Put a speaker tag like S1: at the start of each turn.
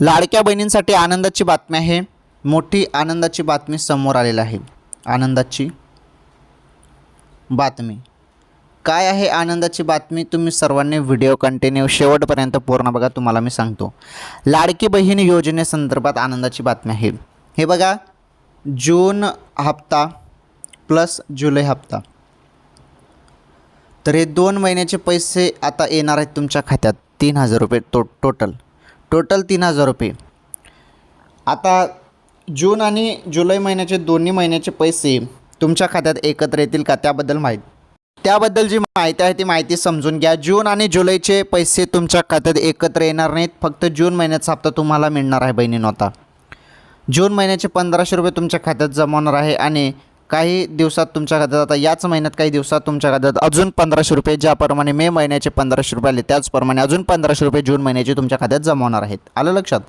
S1: लाडक्या बहिणींसाठी आनंदाची बातमी आहे. मोठी आनंदाची बातमी समोर आलेली आहे. आनंदाची बातमी. काय आहे आनंदाची बातमी? तुम्ही सर्वांनी व्हिडिओ कंटिन्यू शेवटपर्यंत पूर्ण बघा तुम्हाला मी सांगतो. लाडकी बहीण योजनेसंदर्भात आनंदाची बातमी आहे. हे बघा जून हप्ता प्लस जुलै हप्ता. तर हे दोन महिन्याचे पैसे आता येणार आहेत तुमच्या खात्यात. तीन हजार रुपये टो टोटल टोटल तीन हजार रुपये. आता जून आणि जुलै महिन्याचे दोन्ही महिन्याचे पैसे तुमच्या खात्यात एकत्र येतील का त्याबद्दल माहिती? त्याबद्दल जी माहिती आहे ती माहिती समजून घ्या. जून आणि जुलैचे पैसे तुमच्या खात्यात एकत्र येणार नाहीत. फक्त जून महिन्याचा हप्ता तुम्हाला मिळणार आहे बहिणी नव्हता जून महिन्याचे पंधराशे रुपये तुमच्या खात्यात जमा होणार आहे आणि काही दिवसात तुमच्या खात्यात आता याच महिन्यात काही दिवसात तुमच्या खात्यात अजून पंधराशे रुपये ज्याप्रमाणे मे महिन्याचे पंधराशे रुपये आले त्याचप्रमाणे अजून पंधराशे रुपये जून महिन्याचे तुमच्या खात्यात जमा होणार आहेत. आलं लक्षात?